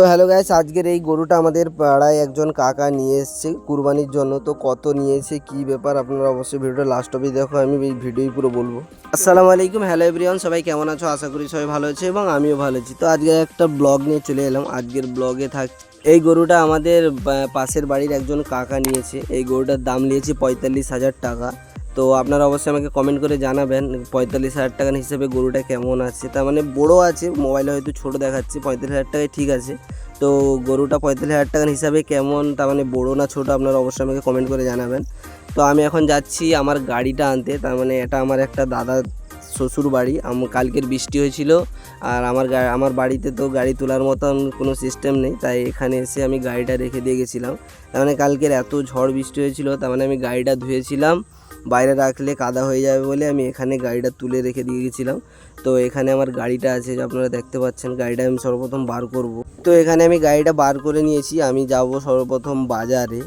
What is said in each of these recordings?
তো hello guys আজকের এই গরুটা আমাদের পাড়ায় একজন কাকা নিয়ে এসেছে কুরবানির জন্য। তো কত নিয়েছে কি ব্যাপার? আপনারা অবশ্যই ভিডিওটা লাস্ট অবধি দেখো, আমি এই ভিডিওই পুরো বলব। আসসালামু আলাইকুম, হ্যালো এভরিওয়ান সবাই কেমন আছো? আশা করি সবাই ভালো আছে এবং আমিও ভালো আছি। তো আজকে একটা ব্লগ নিয়ে চলে এলাম। আজকের ব্লগে থাক, এই গরুটা আমাদের পাশের বাড়ির একজন কাকা নিয়েছে। এই গরুটার দাম নিয়েছে পঁয়তাল্লিশ হাজার টাকা। তো আপনারা অবশ্যই আমাকে কমেন্ট করে জানাবেন, পঁয়তাল্লিশ হাজার টাকার হিসেবে গরুটা কেমন আছে? তার মানে বড়ো আছে মোবাইলে হয়তো ছোট দেখাচ্ছে, পঁয়তাল্লিশ হাজার টাকায় ঠিক আছে। তো গরুটা পঁয়তাল্লিশ হাজার টাকার হিসাবে কেমন, তার মানে বড়ো না ছোটো আপনারা অবশ্যই আমাকে কমেন্ট করে জানাবেন। তো আমি এখন যাচ্ছি আমার গাড়িটা আনতে, তার মানে এটা আমার একটা দাদা শ্বশুর বাড়ি, আম কালকের বৃষ্টি হয়েছিল, আর আমার আমার বাড়িতে তো গাড়ি তোলার মতন কোনো সিস্টেম নেই, তাই এখানে এসে আমি গাড়িটা রেখে দিয়ে গেছিলাম। তার মানে কালকের এত ঝড় বৃষ্টি হয়েছিল, তার মানে আমি গাড়িটা ধুয়েছিলাম বাইরে রাখলে কাদা হয়ে যাবে বলে আমি এখানে গাড়িটা তুলে রেখে দিয়ে গেছিলাম। তো এখানে আমার গাড়িটা আছে যে আপনারা দেখতে পাচ্ছেন, গাড়িটা আমি সর্বপ্রথম বার করব। তো এখানে আমি গাড়িটা বার করে নিয়েছি, আমি যাব সর্বপ্রথম বাজারে।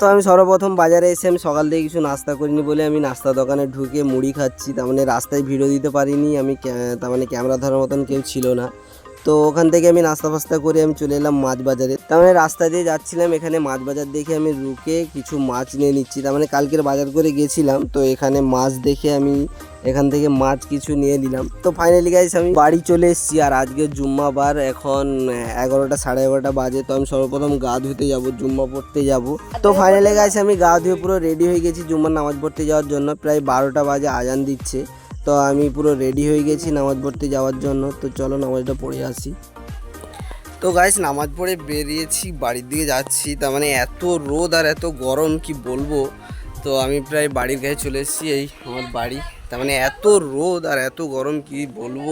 তো আমি সর্বপ্রথম বাজারে এসে আমি সকাল থেকে কিছু নাস্তা করিনি বলে আমি নাস্তা দোকানে ঢুকে মুড়ি খাচ্ছি। তার মানে রাস্তায় ভিডিও দিতে পারিনি, আমি তার মানে ক্যামেরা ধরার মতন কেউ ছিল না। তো ওখান থেকে আমি নাস্তা ফাস্তা করে আমি চলে এলাম মাছ বাজারে তার মানে রাস্তা দিয়ে যাচ্ছিলাম, এখানে মাছ বাজার দেখে আমি রুকে কিছু মাছ নিয়ে নিচ্ছি। তার মানে কালকের বাজার করে গেছিলাম, তো এখানে মাছ দেখে আমি এখান থেকে মাছ কিছু নিয়ে নিলাম। তো ফাইনালি গাইস আমি বাড়ি চলে এসেছি আর আজকে জুম্মা বার এখন এগারোটা সাড়ে এগারোটা বাজে, তো আমি সর্বপ্রথম গা ধুতে যাব, জুম্মা পড়তে যাব। তো ফাইনালি গাইস আমি গা ধুয়ে পুরো রেডি হয়ে গেছি জুম্মার নামাজ পড়তে যাওয়ার জন্য, প্রায় বারোটা বাজে আজান দিচ্ছে। তো আমি পুরো রেডি হয়ে গেছি নামাজ পড়তে যাওয়ার জন্য। তো চলো নামাজটা পড়ে আসি। তো গাইস নামাজ পড়ে বেরিয়েছি, বাড়ির দিকে যাচ্ছি। তার মানে এত রোদ আর এত গরম, কি বলব? তো আমি প্রায় বাড়ির গায়ে চলে এসেছি, এই আমার বাড়ি। তার মানে এত রোদ আর এত গরম, কি বলব?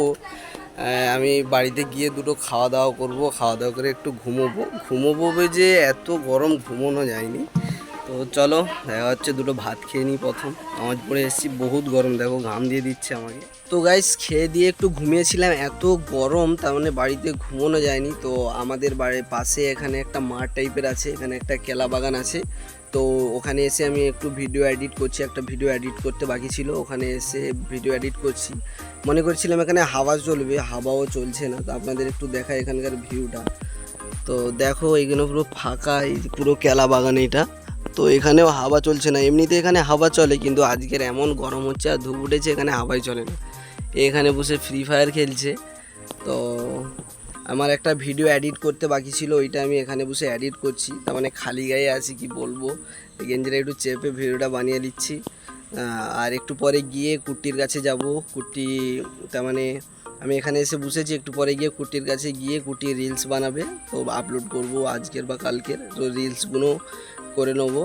আমি বাড়িতে গিয়ে দুটো খাওয়া দাওয়া করব। খাওয়া দাওয়া করে একটু ঘুমোবো। ঘুমোবো যে এত গরম, ঘুমোনো যায়নি। তো চলো, দেখা হচ্ছে, দুটো ভাত খেয়ে নিই প্রথম। নামাজ পড়ে এসেছি, বহুত গরম, দেখো, ঘাম দিয়ে দিচ্ছে আমাকে। তো গাইস খেয়ে দিয়ে একটু ঘুমিয়েছিলাম, এত গরম, তার মানে বাড়িতে ঘুমোনো যায়নি। তো আমাদের বাড়ির পাশে এখানে একটা মাঠ টাইপের আছে, এখানে একটা কেলা বাগান আছে। তো ওখানে এসে আমি একটু ভিডিও এডিট করছি, একটা ভিডিও এডিট করতে বাকি ছিল। ওখানে এসে ভিডিও এডিট করছি। মনে করছিলাম এখানে হাওয়া চলবে, হাওয়াও চলছে না, তো আপনাদের একটু দেখা এখানকার ভিউটা তো দেখো, এখানে পুরো ফাঁকা, এই পুরো কেলা বাগান এটা। তো এখানেও হাওয়া চলছে না। এমনিতে এখানে হাওয়া চলে, কিন্তু আজকের এমন গরম হচ্ছে আর ধূপ উঠেছে, এখানে হাওয়াই চলে না। এখানে বসে ফ্রি ফায়ার খেলছে। তো আমার একটা ভিডিও এডিট করতে বাকি ছিল, ওইটা আমি এখানে বসে এডিট করছি। তার মানে খালি গায়ে আছি, কি বলব? এই গেঞ্জিটা একটু চেপে ভিডিওটা বানিয়ে দিচ্ছি আর একটু পরে গিয়ে কুট্টির কাছে যাব। কুট্টি, তার মানে আমি এখানে এসে বসেছি, একটু পরে গিয়ে কুটির কাছে গিয়ে কুটি রিলস বানাবে। তো আপলোড করব আজকের বা কালকের। তো রিলসগুলো করে নেব।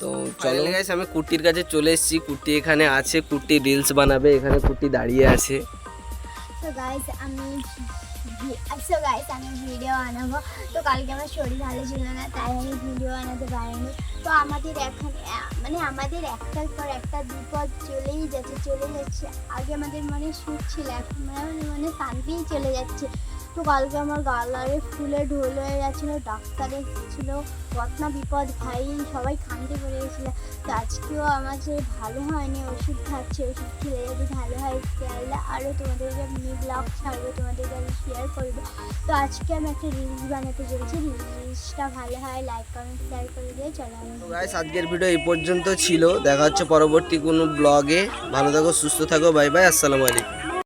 তো চলো। গাইস আমি কুটির কাছে চলে এসেছি। কুটি এখানে আছে কুটি রিলস বানাবে এখানে কুটি দাঁড়িয়ে আছে। তো গাইস আমি সো গাইস আমি ভিডিও বানাবো। তো কালকে আমার শরীর ভালো ছিল না তাই আমি ভিডিও বানাতে পারিনি। তো আমাদের এখানে মানে আমাদের একটার পর একটা বিপদ চলেই যাচ্ছে চলে যাচ্ছে। আগে আমাদের মনে সুখ ছিল এখন মানে মনে শান্তিই চলে যাচ্ছে। তো কালকে আমার গালারে ফুলে ঢোল হয়ে গেছিল, ডাক্তার ছিল কত না বিপদ ভাই, সবাই খান্তি পড়ে গেছিল। তো আজকেও আমার যে ভালো হয়নি, ওষুধ খাচ্ছে, ওষুধ খেলে যদি ভালো হয়, তাহলে আরও তোমাদেরকে আমি ব্লগ ছাড়বো তোমাদেরকে আমি শেয়ার করব। তো আজকে আমি একটা রিলস বানাতে চলেছি রিলসটা ভালো হয় লাইক কমেন্ট শেয়ার করে দিয়ে চলো আজকের ভিডিও এই পর্যন্ত ছিল। দেখা হচ্ছে পরবর্তী কোনো ব্লগে ভালো থাকো, সুস্থ থাকো বাই বাই আসসালামু আলাইকুম।